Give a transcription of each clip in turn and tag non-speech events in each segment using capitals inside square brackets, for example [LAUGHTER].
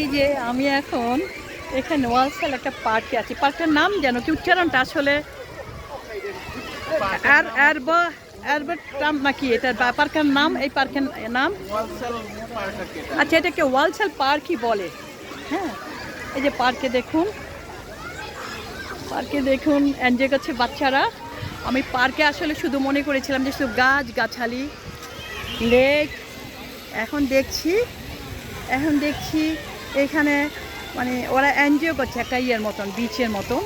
এই যে আমি এখন এখানে ওয়ালসাল একটা পার্কে আছি। পার্কটার নাম যেন কি উচ্চারণটা আসলে আর অ্যারবা অ্যারবার্ট ট্রাম্প নাকি এটা পার্কের নাম এই পার্কের নাম? আচ্ছা এটাকে ওয়ালসাল পার্কই বলে। হ্যাঁ এই যে পার্কে দেখুন। পার্কে দেখুন এনজয় করছে বাচ্চারা। আমি পার্কে আসলে শুধু মনে করেছিলাম যে শুধু গাছ গাছালি লেক। এখন দেখছি এখন দেখছি এখানে মানে ওরা এনজয় করছে একটা ইয়ের মতন বিচের মতন।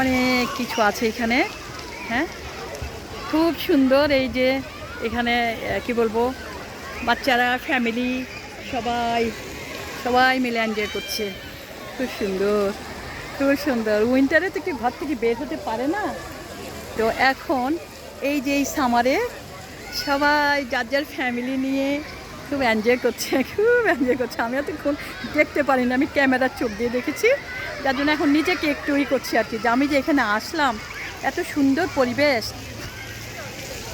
অনেক কিছু আছে এখানে হ্যাঁ? খুব সুন্দর এই যে এখানে কি বলব, বাচ্চারা ফ্যামিলি সবাই সবাই মিলে এনজয় করছে। খুব সুন্দর খুব সুন্দর। উইন্টারে তো কি ঘর থেকে বের হতে পারে না। তো এখন এই যে এই সামারে সবাই, যার যার ফ্যামিলি নিয়ে খুব এনজয় করছে, খুব এনজয় করছে। আমি এতক্ষণ দেখতে পারি না আমি ক্যামেরার চোখ দিয়ে দেখেছি। যার জন্য এখন নিজেকে একটু ই করছি আর কি, যে আমি যে এখানে আসলাম, এত সুন্দর পরিবেশ।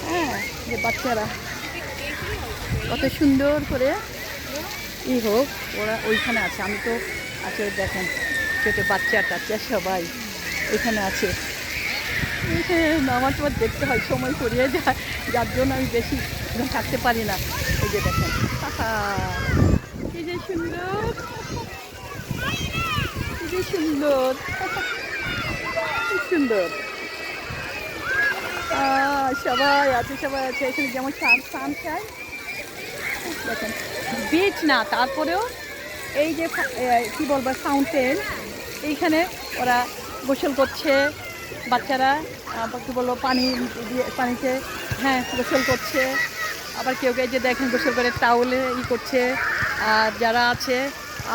হ্যাঁ যে বাচ্চারা, কত সুন্দর করে ই হোক, ওরা ওইখানে আছে। আমি তো আছে, দেখেন, ছোট বাচ্চা টাচ্চা সবাই, এখানে আছে। আমার তোমার দেখতে হয়, সময় করিয়ে যায়, যার জন্য আমি বেশি থাকতে পারি না। যে দেখেন। [LAUGHS] কি যে সুন্দর। কি যে সুন্দর। [LAUGHS] সুন্দর। সবাই আছে সবাই আছে। এখানে যেমন সান সানশাইন দেখেন বিচ না, তারপরেও এই যে কি বলব ফাউন্টেন এইখানে ওরা গোসল করছে বাচ্চারা। কি বলব, পানি দিয়ে, পানিতে হ্যাঁ গোসল করছে। আবার কেউ কেউ যে দেখেন গোসল করে টাউলে ই করছে, আর যারা আছে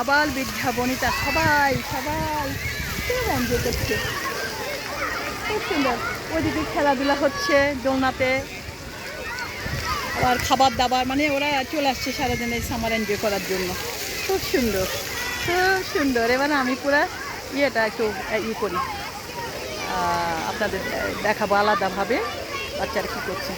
আবার বৃদ্ধা, বনিতা, সবাই সবাই খুব এনজয় করছে খুব সুন্দর। ওইদিকে খেলাধুলা হচ্ছে দোলনাতে। আবার খাবার দাবার মানে ওরা চলে আসছে সারাদিন এই সামার এনজয় করার জন্য। খুব সুন্দর খুব সুন্দর। এবার আমি পুরো ইয়েটা একটু ই করি। আপনাদের দেখাবো আলাদাভাবে বাচ্চারা কী করছে।